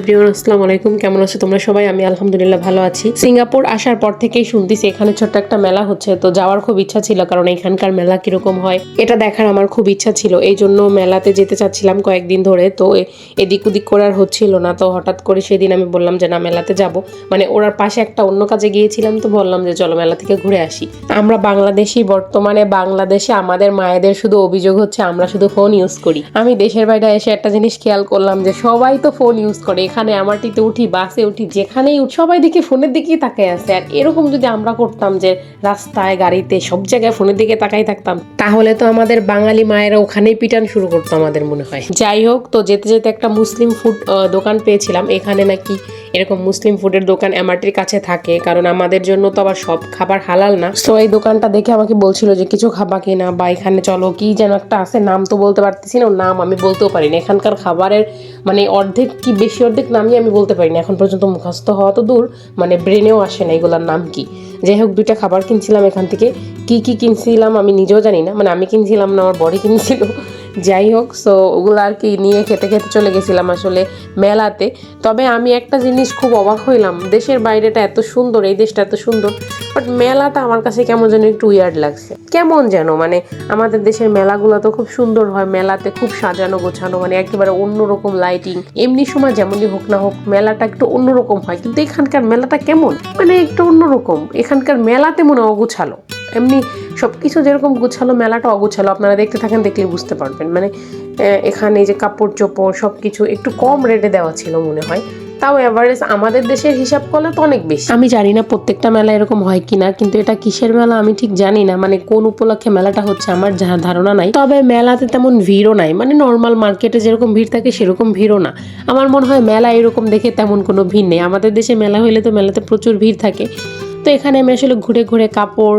Everyone, আসসালামু আলাইকুম। কেমন আছো তোমরা সবাই? আমি আলহামদুলিল্লাহ ভালো আছি। সিঙ্গাপুর আসার পর থেকেই শুনতেছি এখানে ছোট্ট একটা মেলা হচ্ছে। তো যাওয়ার খুব ইচ্ছা ছিল, কারণ এখানকার মেলা কীরকম হয়, এটা দেখার আমার খুব ইচ্ছা ছিল। এই জন্য মেলাতে যেতে চাচ্ছিলাম কয়েকদিন ধরে। তো এদিক ওদিক করে আর হচ্ছিল না। তো হঠাৎ করে সেদিন আমি বললাম যে, না, মেলাতে যাব। মানে ওরার পাশে একটা অন্য কাজে গিয়েছিলাম। তো বললাম যে, চলো মেলা থেকে ঘুরে আসি। আমরা বাংলাদেশি, বর্তমানে বাংলাদেশে আমাদের মায়েদের শুধু অভিযোগ হচ্ছে, আমরা শুধু ফোন ইউজ করি। আমি দেশের বাইরে এসে একটা জিনিস খেয়াল করলাম যে, সবাই তো ফোন ইউজ করে। এখানে আমারটিতে উঠি, বাসে উঠি, যেখানেই উঠি, সবাই দেখি ফোনের দিকেই তাকায় আছে। আর এরকম যদি আমরা করতাম যে রাস্তায়, গাড়িতে, সব জায়গায় ফোনের দিকে তাকাই থাকতাম, তাহলে তো আমাদের বাঙালি মায়েরা ওখানেই পিটান শুরু করতো আমাদের মনে হয়। যাই হোক, তো যেতে যেতে একটা মুসলিম ফুড দোকান পেয়েছিলাম। এখানে নাকি এরকম মুসলিম ফুডের দোকান এমআরটির কাছে থাকে, কারণ আমাদের জন্য তো আবার সব খাবার হালাল না। তো এই দোকানটা দেখে আমাকে বলছিল যে, কিছু খাবা কিনা বা এখানে চলো, কি যেন একটা আছে, নাম তো বলতে পারতেছি না নাম আমি বলতেও পারি না। এখানকার খাবারের মানে অর্ধেক কি বেশি অর্ধেক নামই আমি বলতে পারি না। এখন পর্যন্ত মুখস্থ হওয়া তো দূর মানে ব্রেনেও আসে না এগুলোর নাম কি। যাই হোক, দুইটা খাবার কিনছিলাম এখান থেকে। কি কি কিনছিলাম আমি নিজেও জানি না মানে আমি কিনছিলাম না, আমার বডি কিনছিল। যাই হোক সো ওগুলো আর কি নিয়ে খেতে খেতে চলে গেছিলাম আসলে মেলাতে। তবে আমি একটা জিনিস খুব অবাক হইলাম, দেশের বাইরেটা এত সুন্দর, এই দেশটা এত সুন্দর বাট মেলাটা আমার কাছে কেমন যেন একটু উইয়ার্ড লাগছে। কেমন যেন মানে আমাদের দেশের মেলাগুলো তো খুব সুন্দর হয়, মেলাতে খুব সাজানো গোছানো মানে একেবারে অন্যরকম লাইটিং এমনি সময় যেমনই হোক না হোক, মেলাটা একটু অন্যরকম হয়, কিন্তু এখানকার মেলাটা কেমন? মানে একটু অন্যরকম, এখানকার মেলাতে মনে অগোছালো। এমনি সব কিছু যেরকম গুছালো, মেলাটা অগুছালো, আপনারা দেখতে থাকেন, দেখলে বুঝতে পারবেন। মানে এখানে যে কাপড় চোপড় সব কিছু একটু কম রেটে দেওয়া ছিল মনে হয়। তাও এভারেজ আমাদের দেশের হিসাব করলে তো অনেক বেশি। আমি জানি না প্রত্যেকটা মেলা এরকম হয় কিনা, কিন্তু এটা কিসের মেলা আমি ঠিক জানি না। মানে কোন উপলক্ষে মেলাটা হচ্ছে আমার ধারণা নাই। তবে মেলাতে তেমন ভিড়ও নাই। মানে নর্মাল মার্কেটে যেরকম ভিড় থাকে, সেরকম ভিড়ও না। আমার মনে হয় মেলা এরকম দেখে তেমন কোনো ভিড় নেই। আমাদের দেশে মেলা হইলে তো মেলাতে প্রচুর ভিড় থাকে। তো এখানে আমি আসলে ঘুরে ঘুরে কাপড়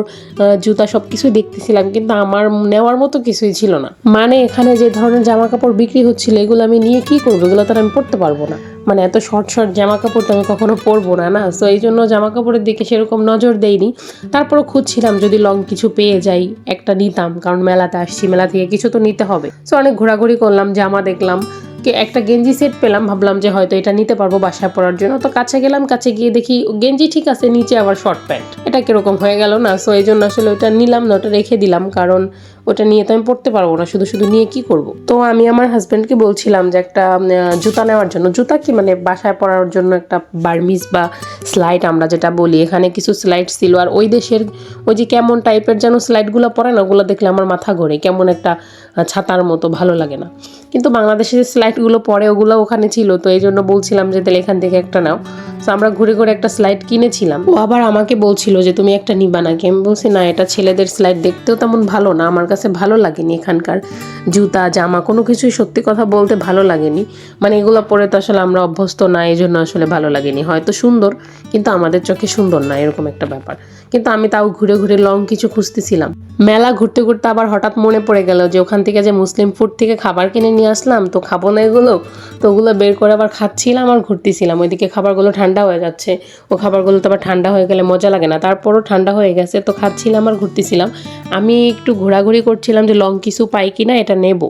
জুতা সব কিছু দেখতেছিলাম, কিন্তু আমার নেওয়ার মতো কিছুই ছিল না। মানে এখানে যে ধরনের জামা কাপড় বিক্রি হচ্ছিল, এগুলো আমি নিয়ে কি করব? এগুলো তো আমি পরতে পারব না। মানে এত শর্ট শর্ট জামা কাপড় তো আমি কখনো পরবো না না? তো এই জন্য জামা কাপড়ের দিকে সেরকম নজর দেইনি। তারপরও খুঁজছিলাম যদি লং কিছু পেয়ে যাই, একটা নিতাম, কারণ মেলাতে আসছি, মেলা থেকে কিছু তো নিতে হবে। তো অনেক ঘোরাঘুরি করলাম, জামা দেখলাম। একটা গেঞ্জি সেট পেলাম, ভাবলাম যে হয়তো এটা নিতে পারব বাসায় পড়ার জন্য। তো কাছে গেলাম, কাছে গিয়ে দেখি গেঞ্জি ঠিক আছে, নিচে আবার শর্ট প্যান্ট এটা কীরকম হয়ে গেল না? সো এই জন্য আসলে ওটা নিলাম না, ওটা রেখে দিলাম। কারণ ওটা নিয়ে তো আমি পড়তে পারব না, শুধু শুধু নিয়ে কি করব? তো আমি আমার হাজব্যান্ডকে বলছিলাম যে একটা জুতা নেওয়ার জন্য। জুতা কি মানে বাসায় পরার জন্য একটা বার্মিস বা স্লাইড আমরা যেটা বলি, এখানে কিছু স্লাইড ছিল। আর ওই দেশের, ওই যে কেমন টাইপের যেন স্লাইডগুলো পরে না, ওগুলো দেখলে আমার মাথা ঘোরে, কেমন একটা ছাতার মতো, ভালো লাগে না। কিন্তু বাংলাদেশে যে স্লাইডগুলো পরে ওগুলো ওখানে ছিল। তো এই জন্য বলছিলাম যে, তাহলে এখান থেকে একটা নাও। তো আমরা ঘুরে ঘুরে একটা স্লাইড কিনেছিলাম। ও আবার আমাকে বলছিল যে, তুমি একটা নিবা নাকি? আমি বলছি, না, এটা ছেলেদের স্লাইড দেখতেও তেমন ভালো না, আমার কাছে ভালো লাগেনি এখানকার জুতা, জামা, কোনো কিছুই সত্যি কথা বলতে ভালো লাগেনি। মানে এগুলো পরে তো আসলে আমরা অভ্যস্ত না এই জন্য আসলে ভালো লাগেনি। হয়তো সুন্দর, কিন্তু আমাদের চোখে সুন্দর না, এরকম একটা ব্যাপার। কিন্তু আমি তাও ঘুরে ঘুরে লং কিছু খুঁজতেছিলাম। মেলা ঘুরতে ঘুরতে আবার হঠাৎ মনে পড়ে গেল যে ওখান থেকে যে মুসলিম ফুড থেকে খাবার কিনে নিয়ে আসলাম, তো খাব না এগুলো। তো ওগুলো বের করে আবার খাচ্ছিলাম আর ঘুরতেছিলাম। ওইদিকে খাবারগুলো ঠান্ডা হয়ে যাচ্ছে। ও খাবারগুলো তো আবার ঠান্ডা হয়ে গেলে মজা লাগে না। তারপরও ঠান্ডা হয়ে গেছে, তো খাচ্ছিলাম আর ঘুরতেছিলাম। আমি একটু ঘোরাঘুরি করছিলাম যে লং কিছু পাই কিনা এটা নেব।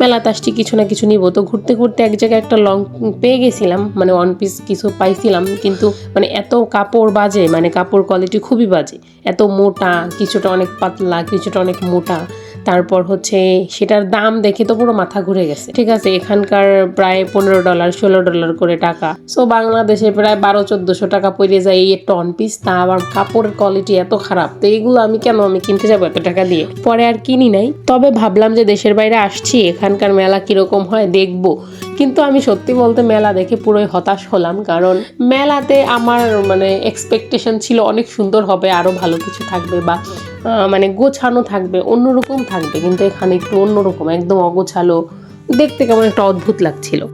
মেলাতে আসছি, কিছু না কিছু নিব। তো ঘুরতে ঘুরতে এক জায়গায় একটা লং পেয়ে গেছিলাম মানে ওয়ান পিস কিছু পাইছিলাম। কিন্তু মানে এত কাপড় বাজে মানে কাপড় কোয়ালিটি খুবই বাজে। এত মোটা কিছুটা অনেক পাতলা কিছুটা অনেক মোটা। তারপর হচ্ছে সেটার দাম দেখে তো পুরো মাথা ঘুরে গেছে। ঠিক আছে, এখানকার প্রায় পনেরো ডলার, ষোলো ডলার করে টাকা। সো বাংলাদেশে প্রায় বারো, চোদ্দশো টাকা পড়ে যায় এই ওয়ান পিস তা আবার কাপড়ের কোয়ালিটি এত খারাপ। তো এইগুলো আমি কেন আমি কিনতে যাব এত টাকা দিয়ে? পরে আর কিনি নাই। তবে ভাবলাম যে দেশের বাইরে আসছি, এখানকার মেলা কীরকম হয় দেখব। কিন্তু আমি সত্যি বলতে মেলা দেখে পুরোই হতাশ হলাম। কারণ মেলাতে আমার মানে এক্সপেকটেশন ছিল অনেক সুন্দর হবে আরও ভালো কিছু থাকবে বা মানে গোছানো থাকবে, অন্যরকম থাকবে, কিন্তু এখানে একটু অন্যরকম, একদম অগোছালো। দেখতে কেমন একটা অদ্ভুত লাগছিল।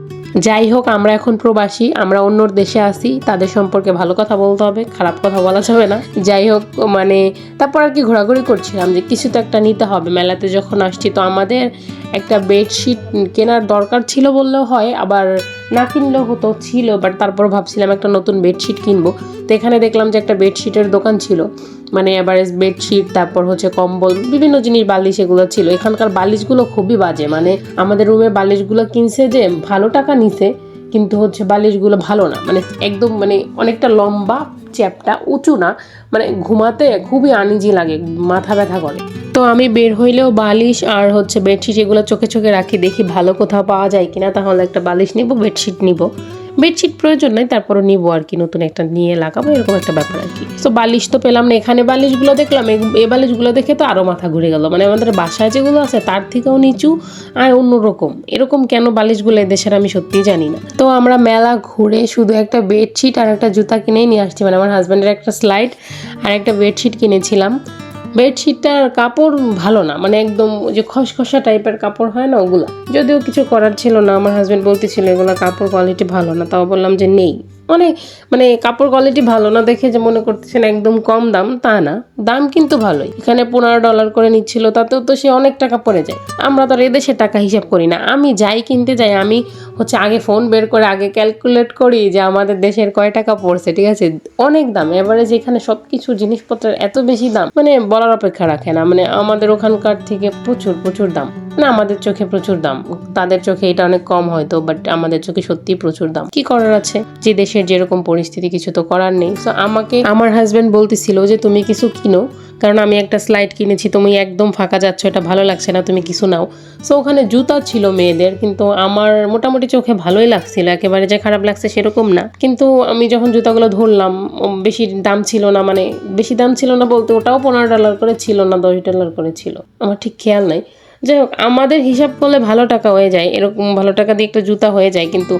যাই হোক, আমরা এখন প্রবাসী, আমরা অন্য দেশে আসি তাদের সম্পর্কে ভালো কথা বলতে হবে, খারাপ কথা বলা যাবে না। যাই হোক মানে তারপর আর কি ঘোরাঘুরি করছিলাম যে কিছু তো একটা নিতে হবে। মেলাতে যখন আসছি, তো আমাদের একটা বেডশিট কেনার দরকার ছিল বললেও হয়, আবার না কিনলেও হতো, ছিল বাট তারপর ভাবছিলাম একটা নতুন বেডশিট কিনবো। তো এখানে দেখলাম যে একটা বেডশিটের দোকান ছিল মানে এভারেজ বেডশিট তারপর হচ্ছে কম্বল, বিভিন্ন জিনিস, বালিশ এগুলো ছিল। এখানকার বালিশগুলো খুবই বাজে মানে আমাদের রুমে বালিশগুলো কিনছে যে ভালো টাকা নিছে, কিন্তু হচ্ছে বালিশগুলো ভালো না। মানে একদম মানে অনেকটা লম্বা, চ্যাপটা উঁচু না মানে ঘুমাতে খুবই আনিজি লাগে, মাথা ব্যথা করে। তো আমি বের হইলেও বালিশ আর হচ্ছে বেডশিট এগুলো চোখে চোখে রাখি, দেখি ভালো কোথাও পাওয়া যায় কিনা, তাহলে একটা বালিশ নিব, বেডশিট নিব। বেডশিট প্রয়োজন নাই তারপরে নিবো আর কি, নতুন একটা নিয়ে লাগাবো, এরকম একটা ব্যাপার আর কি। তো বালিশ তো পেলাম না, এখানে বালিশগুলো দেখলাম, এ- বালিশগুলো দেখে তো আরও মাথা ঘুরে গেল। মানে আমাদের বাসায় যেগুলো আছে, তার থেকেও নিচু আর অন্যরকম। এরকম কেন বালিশগুলো এদেশের আমি সত্যিই জানি না। তো আমরা মেলা ঘুরে শুধু একটা বেডশিট আর একটা জুতা কিনেই নিয়ে আসছি। মানে আমার হাজব্যান্ডের একটা স্লাইড আর একটা বেডশিট কিনেছিলাম। বেডশিটটার কাপড় ভালো না মানে একদম যে খসখসা টাইপের কাপড় হয় না ওগুলো। যদিও কিছু করার ছিল না, আমার হাজব্যান্ড বলতেছিল এগুলো কাপড় কোয়ালিটি ভালো না, তাও বললাম যে নেই। অনেক মানে কাপড় কোয়ালিটি ভালো না দেখে যে মনে করতেছেন একদম কম দাম, তা না। দাম কিন্তু ভালোই। এখানে পনেরো ডলার করে নিচ্ছিল, তাতেও তো সে অনেক টাকা পড়ে যায়। আমরা তো এদেশে টাকা হিসাব করি না। আমি যাই কিনতে যাই, আমি হচ্ছে আগে ফোন বের করে আগে ক্যালকুলেট করি যে আমাদের দেশের কয় টাকা পড়ছে, ঠিক আছে? অনেক দাম। এবারে যেখানে সব কিছু জিনিসপত্রের এত বেশি দাম মানে বলার অপেক্ষা রাখে না। মানে আমাদের ওখানকার থেকে প্রচুর প্রচুর দাম। না, আমাদের চোখে প্রচুর দাম। তাদের চোখে এটা অনেক কম হয়তো বাট আমাদের চোখে সত্যি প্রচুর দাম। কি করার আছে? যে দেশের যেরকম পরিস্থিতি, কিছু তো করার নেই। তো আমাকে, আমার হাজবেন্ড বলতেছিল যে, তুমি কিছু কিনো, কারণ আমি একটা স্লাইড কিনেছি, তুমি একদম ফাঁকা যাচ্ছ, এটা ভালো লাগছে না, তুমি কিছু নাও। সো ওখানে জুতা ছিল মেয়েদের, কিন্তু আমার মোটামুটি চোখে ভালোই লাগছিল, একেবারে যে খারাপ লাগছে সেরকম না। কিন্তু আমি যখন জুতাগুলো ধরলাম বেশি দাম ছিল না মানে বেশি দাম ছিল না বলতে, ওটাও পনেরো ডলার করে ছিল না, দশ ডলার করে ছিল। আমার ঠিক খেয়াল নাই। যাই হোক, আমাদের হিসাব করলে ভালো টাকা হয়ে যায়। এরকম ভালো টাকা দিয়ে একটা জুতা হয়ে যায়, কিন্তু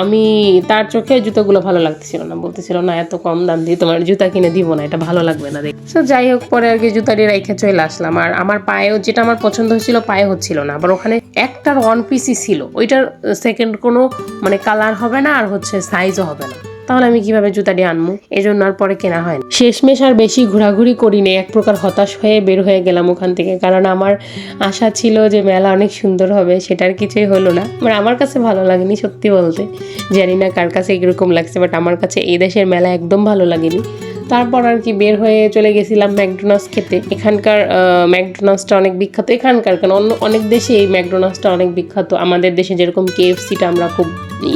আমি তার চোখে জুতোগুলো ভালো লাগতেছিল না। বলতেছিল, না, এত কম দাম দিয়ে তোমার জুতা কিনে দিব না, এটা ভালো লাগবে না দেখ তো যাই হোক, পরে আর কি জুতাটি রেখে চলে আসলাম। আর আমার পায়েও যেটা আমার পছন্দ হয়েছিল, পায়ে হচ্ছিল না। আবার ওখানে একটার ওয়ান পিসই ছিল। ওইটার সেকেন্ড কোনো মানে কালার হবে না, আর হচ্ছে সাইজও হবে না। তাহলে আমি কীভাবে জুতাটি আনব? এজন্য জন্য আর পরে কেনা হয় না। শেষমেশ আর বেশি ঘোরাঘুরি করিনি, এক প্রকার হতাশ হয়ে বের হয়ে গেলাম ওখান থেকে, কারণ আমার আশা ছিল যে মেলা অনেক সুন্দর হবে সেটার কিছুই হলো না। বাট আমার কাছে ভালো লাগেনি সত্যি বলতে। জানি না কার কাছে এরকম লাগছে, বাট আমার কাছে এই দেশের মেলা একদম ভালো লাগেনি। তারপর আর কি বের হয়ে চলে গেছিলাম ম্যাকডোনাল্ডস খেতে। এখানকার ম্যাকডোনাসটা অনেক বিখ্যাত। এখানকার কেন? অন্য, অনেক দেশে এই ম্যাকডোনাসটা অনেক বিখ্যাত। আমাদের দেশে যেরকম কেএফসিটা আমরা খুব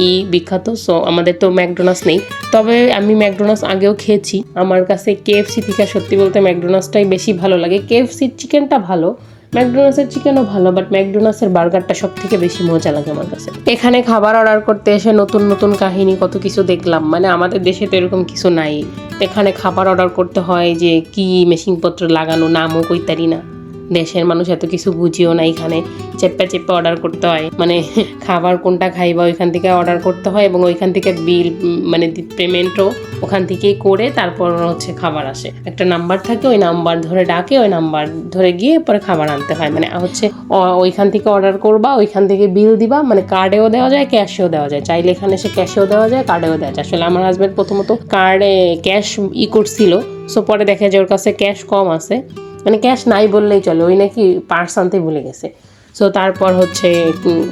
ই বিখ্যাত, সো আমাদের তো ম্যাকডোনাস নেই। তবে আমি ম্যাকডোনাস আগেও খেয়েছি। আমার কাছে কেএফসি থেকে সত্যি বলতে ম্যাকডোনাসটাই বেশি ভালো লাগে। কেএফসির চিকেনটা ভালো ম্যাকডোনাল্ডসের চিকেনও ভালো বাট ম্যাকডোনাল্ডসের বার্গারটা সব থেকে বেশি মজা লাগে আমার কাছে। এখানে খাবার অর্ডার করতে এসে নতুন নতুন কাহিনী, কত কিছু দেখলাম। মানে আমাদের দেশে তো এরকম কিছু নাই। এখানে খাবার অর্ডার করতে হয় যে কি মেশিনপত্র লাগানো, নামও কইতারি না। দেশের মানুষ এত কিছু বুঝিও না এখানে। চেপ্পা চেপ্পা অর্ডার করতে হয়। মানে খাবার কোনটা খাইবা ওইখান থেকে অর্ডার করতে হয় এবং ওইখান থেকে বিল মানে পেমেন্টও ওখান থেকেই করে তারপর হচ্ছে খাবার আসে। একটা নাম্বার থাকে, ওই নাম্বার ধরে ডাকে, ওই নাম্বার ধরে গিয়ে পরে খাবার আনতে হয়। মানে হচ্ছে ওইখান থেকে অর্ডার করবা, ওইখান থেকে বিল দিবা মানে কার্ডেও দেওয়া যায় ক্যাশেও দেওয়া যায়। চাইলে এখানে এসে ক্যাশেও দেওয়া যায় কার্ডেও দেওয়া যায়। আসলে আমার হাজব্যান্ড প্রথমত কার্ডে ক্যাশ ই করছিল সো পরে দেখে যে ওর কাছে ক্যাশ কম আছে। মানে ক্যাশ নাই বললেই চলে ওই নাকি পার্স আনতে ভুলে গেছে। সো তারপর হচ্ছে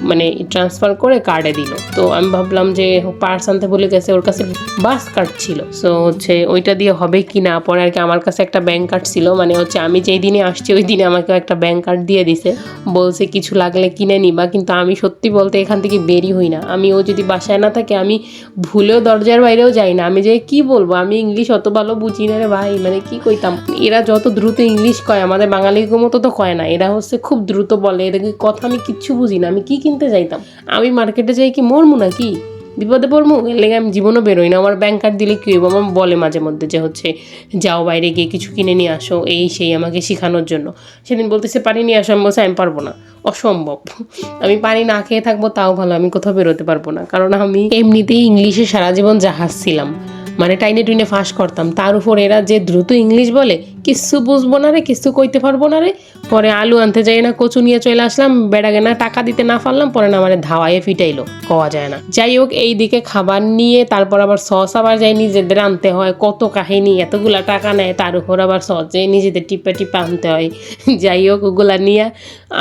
মানে ট্রান্সফার করে কার্ডে দিল। তো আমি ভাবলাম যে পার্স আনতে ভুলে গেছে, ওর কাছে বাস কার্ড ছিল। সো হচ্ছে ওইটা দিয়ে হবে কি না? পরে আর কি আমার কাছে একটা ব্যাংক কার্ড ছিল। মানে হচ্ছে আমি যেই দিনে আসছি, ওই দিনে আমাকে একটা ব্যাংক কার্ড দিয়ে দিছে। বলছে কিছু লাগলে কিনে নিবা, কিন্তু আমি সত্যি বলতে এখান থেকে বেরি হই না। আমি ও যদি বাসায় না থাকে, আমি ভুলেও দরজার বাইরেও যাই না। আমি যে কি বলব? আমি ইংলিশ অত ভালো বুঝি না রে ভাই। মানে কি কইতাম? এরা যত দ্রুত ইংলিশ কয়, আমাদের বাঙালির মতো তো কয় না। এরা হচ্ছে খুব দ্রুত বলে। এদের কথা আমি কিচ্ছু বুঝি না আমি কি কিনতে যাইতাম? আমি মার্কেটে যাই কি মরমু নাকি? বিপদে পড়মু? এর লেগে আমি জীবনও বেরোই না আমার ব্যাংক কার্ড দিলে কী আমার বলে মাঝে মধ্যে যে হচ্ছে, যাও বাইরে গিয়ে কিছু কিনে নিয়ে আসো, এই সেই আমাকে শেখানোর জন্য। সেদিন বলতেছে, পানি নিয়ে আসো। আমি বলছি, আমি পারব না। অসম্ভব। আমি পানি না খেয়ে থাকব, তাও ভালো, আমি কোথাও বেরোতে পারব না। কারণ আমি এমনিতেই ইংলিশে সারা জীবন জাহাজ ছিলাম। মানে টাইনে টুইনে ফাঁস করতাম। তার উপর এরা যে দ্রুত ইংলিশ বলে, কিচ্ছু বুঝব না রে, কিচ্ছু কইতে পারব না রে। পরে আলু আনতে যাই না, কচু নিয়ে চলে আসলাম বেড়াগে না টাকা দিতে না পারলাম, পরে না মানে ধাওয়ায় ফিটাইলো কওয়া যায় না। যাই হোক, এই দিকে খাবার নিয়ে, তারপর আবার সস আবার যাই নিজেদের আনতে হয়, কত কাহিনী, এতগুলা টাকা নেয়, তার উপর আবার সস যাই নিজেদের টিপে টিপে আনতে হয়। যাই হোক, ওগুলা নিয়ে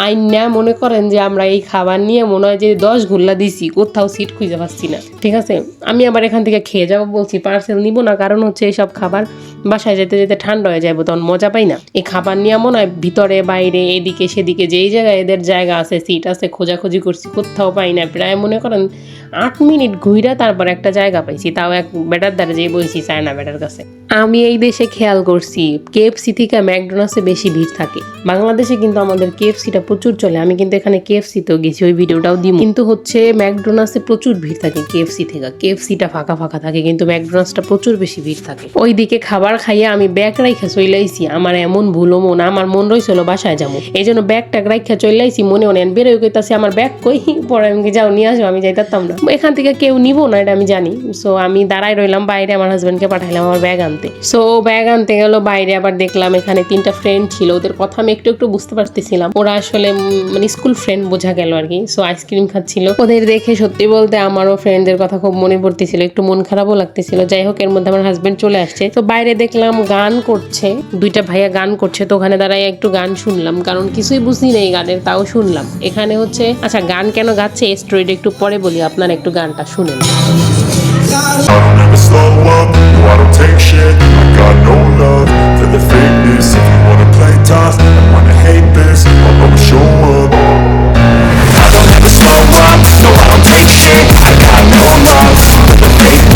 আইন না মনে করেন যে আমরা এই খাবার নিয়ে মনে হয় যে দশ ঘুল্লা দিছি, কোথাও সিট খুঁজে পাচ্ছি না। ঠিক আছে? আমি আবার এখান থেকে খেয়ে যাব বলছি পার্স পার্সেল নিব না, কারণ হচ্ছে এইসব খাবার বাসায় যেতে যেতে ঠান্ডা হয়ে যাবে তখন মজা পাই না। এই খাবার নিয়ে মনে হয় ভিতরে, বাইরে, এদিকে, সেদিকে, যেই জায়গায় এদের জায়গা আছে সিট আছে, খোঁজাখুঁজি করছি, কোথাও পাই না। প্রায় মনে করেন আট মিনিট ঘুইরা তারপর একটা জায়গা পাইছি, তাও এক বেটার দ্বারা যেয়ে বইছি চায়না বেটার কাছে। আমি এই দেশে খেয়াল করছি কেএফসি থেকে ম্যাকডোনাল্ডসে বেশি ভিড় থাকে। বাংলাদেশে কিন্তু আমাদের কেএফসিটা প্রচুর চলে, আমি কিন্তু এখানে কেএফসিতেও গেছি, ওই ভিডিওটাও দিই কিন্তু হচ্ছে ম্যাকডোনাল্ডসে প্রচুর ভিড় থাকে কেএফসি থেকে কেএফসিটা ফাঁকা ফাঁকা থাকে, কিন্তু ম্যাকডোনাল্ডসটা প্রচুর বেশি ভিড় থাকে। ওইদিকে খাবার খাইয়ে আমি ব্যাগ রাইখা চইলাইছি আমার এমন ভুলো মন আমার মন রইছিল বাসায় যাব। এই জন্য ব্যাগ ট্যাগ রাইখা চইলাইছি মনে মনে বেরোয় কইতাছি, আমার ব্যাগ কই? পরে আমি যাও, নিয়ে আসো, আমি যাইতাম না। এখান থেকে কেউ নিবো না, এটা আমি জানি। সো আমি দাঁড়াই রইলাম, বাইরে আমার হাজবেন্ডকে পাঠাইলাম আমার ব্যাগ আনতে। সো ব্যাগ আনতে গেল, বাইরে আবার দেখলাম এখানে তিনটা ফ্রেন্ড ছিল। ওদের কথা আমি একটু একটু বুঝতে পারতেছিলাম। ওরা আসলে মানে স্কুল ফ্রেন্ড বোঝা গেল আর কি। সো আইসক্রিম খাচ্ছিল। ওদের দেখে সত্যি বলতে আমারও ফ্রেন্ডদের কথা খুব মনে পড়তেছিল, একটু মন খারাপও লাগতেছিল। যাই হোক এর মধ্যে আমার হাজবেন্ড চলে আসছে। তো বাইরে দেখলাম গান করছে, দুইটা ভাইয়া গান করছে, তো ওখানে দাঁড়াই একটু গান শুনলাম, কারণ কিছুই বুঝি নেই গানের, তাও শুনলাম। এখানে হচ্ছে আচ্ছা গান কেন গাচ্ছে? স্টোরিটা একটু পরে বলি, আপনারা একটু গানটা শুনেন। I don't take shit. I got no love for the If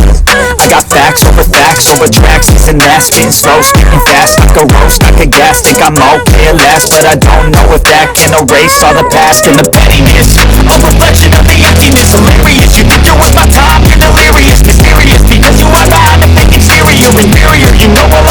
I got facts over facts over tracks, and aspens Slow, speaking fast, like a roast, like a gas. Think I'm okay at last, but I don't know if that can erase all the past and the pettiness. A reflection of the emptiness, hilarious. You think you're worth my time, you're delirious. Mysterious, because you are behind a fake exterior Inferior, you know I'll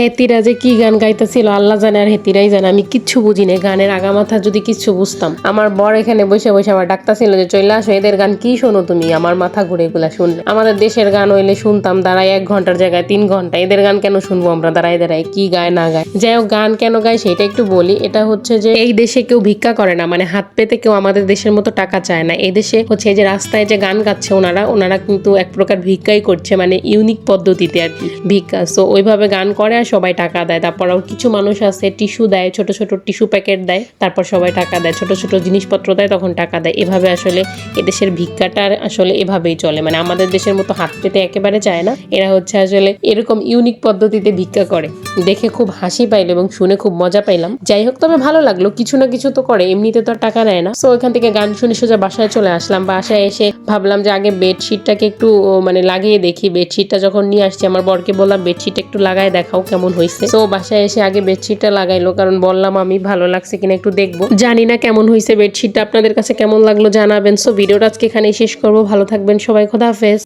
হেতিরা যে কি গান গাইতেছিল, আল্লাহ জানে আর হেতিরাই জানে। আমি কিচ্ছু বুঝি না গানের আগামাথা যদি কিচ্ছু বুঝতাম। আমার বর এখানে বসে বসে আমার ডাক্তার ছিল যে চলে আসো, এদের গান কি শোনো তুমি? আমার মাথা ঘুরে এগুলা শুনলে আমাদের দেশের গান হইলে শুনতাম দাঁড়াই এক ঘণ্টার জায়গায় তিন ঘণ্টা। এদের গান কেন শুনব আমরা? দাঁড়াই দাঁড়াই কি গায়, না গায়? যাই হোক, গান কেন গায় সেটা একটু বলি। এটা হচ্ছে যে, এই দেশে কেউ ভিক্ষা করে না। মানে হাত পেতে কেউ আমাদের দেশের মতো টাকা চায় না। এই দেশে হচ্ছে যে রাস্তায় যে গান গাচ্ছে ওনারা ওনারা কিন্তু এক প্রকার ভিক্ষাই করছে মানে ইউনিক পদ্ধতিতে আর কি ভিক্ষা। সো ওইভাবে গান করে আর সবাই টাকা দেয়। তারপর কিছু মানুষ আছে, টিস্যু দেয়, ছোট ছোট টিস্যু প্যাকেট দেয়, তারপর সবাই টাকা দেয়। ছোট ছোট জিনিসপত্র দেয়, তখন টাকা দেয়। এভাবে আসলে এদেশের ভিক্ষাটা আসলে এভাবেই চলে। মানে আমাদের দেশের মতো হাত পেতে একেবারে চায় না। এরা হচ্ছে আসলে এরকম ইউনিক পদ্ধতিতে ভিক্ষা করে। দেখে খুব হাসি পাইলো এবং শুনে খুব মজা পাইলাম। যাই হোক, তবে ভালো লাগল। কিছু না কিছু তো করে, এমনিতে তো টাকা নেয় না। সো ওইখান থেকে গান শুনে সোজা বাসায় চলে আসলাম। বাসায় এসে ভাবলাম যে আগে বেডশিটটাকে একটু মানে লাগিয়ে দেখি। বেডশিটটা যখন নিয়ে আসছি, আমার বরকে বললাম বেডশিট একটু লাগায় দেখাও কেমন হয়েছে? তো বাসায় এসে আগে বেডশিটটা লাগাইলো, কারণ বললাম আমি ভালো লাগছে কিনা একটু দেখব। জানি না কেমন হয়েছে বেডশিটটা আপনাদের কাছে কেমন লাগল জানাবেন। সো ভিডিওটা আজকে এখানে শেষ করব। ভালো থাকবেন সবাই, খোদা হাফেজ।